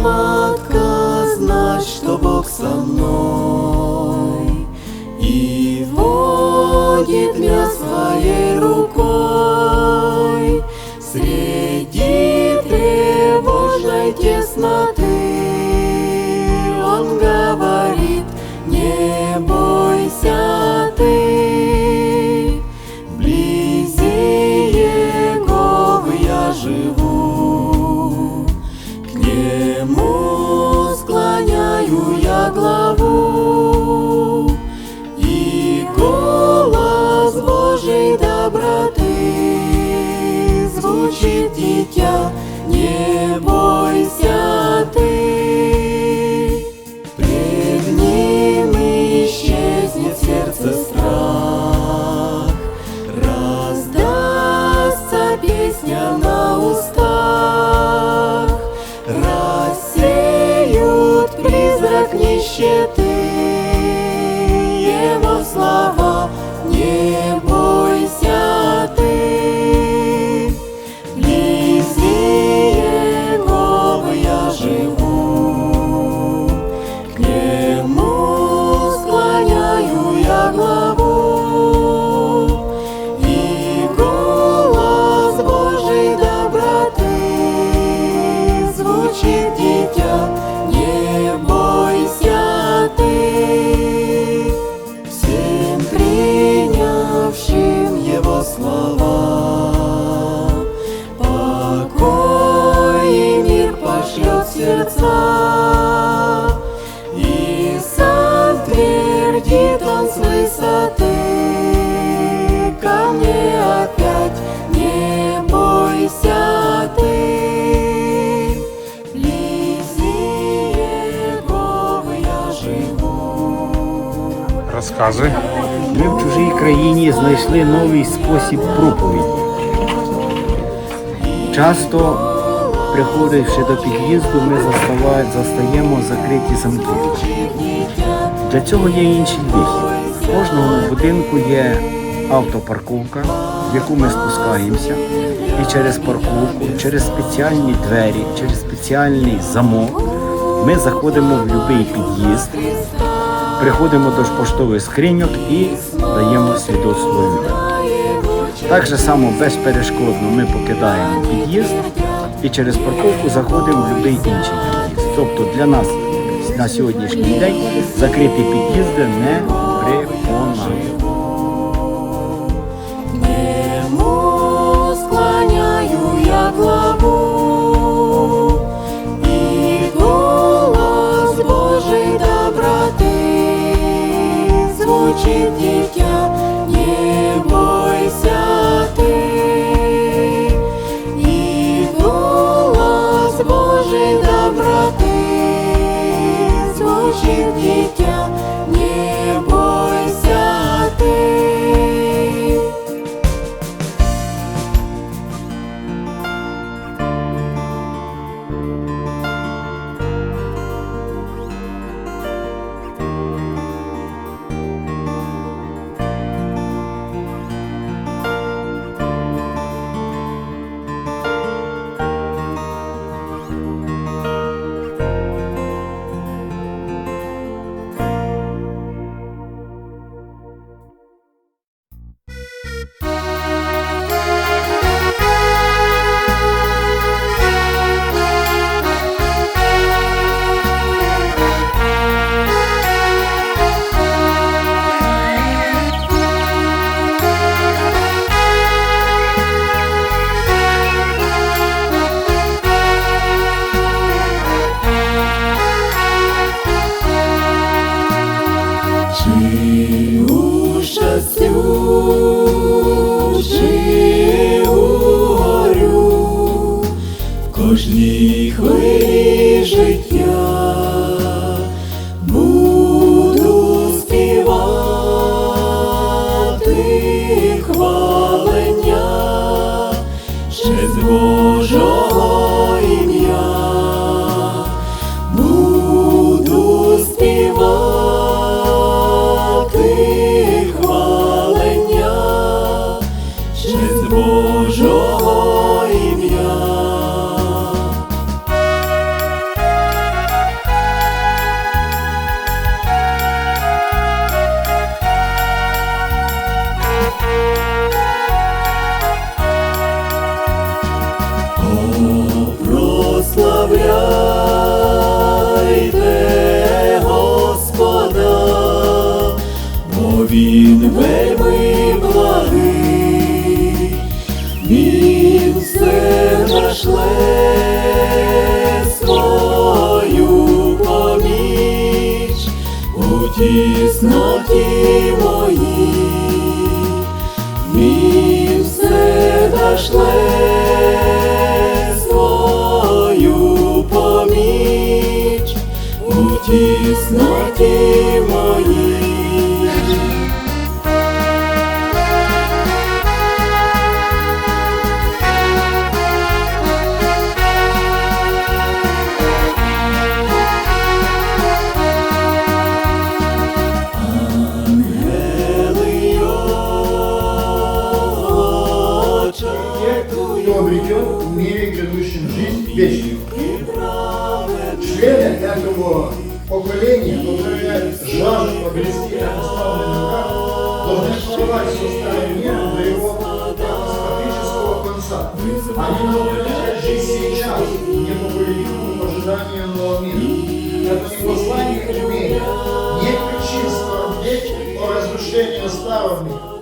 Сладко знать, что Бог со мной И водит меня своей рукой нищеты, Его слова не бойся Розказуй. Ми в чужій країні знайшли новий спосіб проповіді. Часто, приходивши до під'їзду, ми застаємо закриті замки. Для цього є інший вихід. В кожному будинку є автопарковка, в яку ми спускаємося, і через парковку, через спеціальні двері, через спеціальний замок ми заходимо в будь-який під'їзд, приходимо до поштових скриньок і даємо свідоцтво людям. Так же само безперешкодно ми покидаємо під'їзд і через парковку заходимо в будь-який інший під'їзд. Тобто для нас на сьогоднішній день закриті під'їзди не припонають. Звучит, дитя, кожній хвилі життя. Тісноті моїй, він все дошле во Христе оставленный брак должны шагать со старым до его катастрофического конца. Они должны начать жизнь сейчас, не по великому ожиданию нового мира. Это не послание к любви, не причин скорбеть о разрушении старого мира.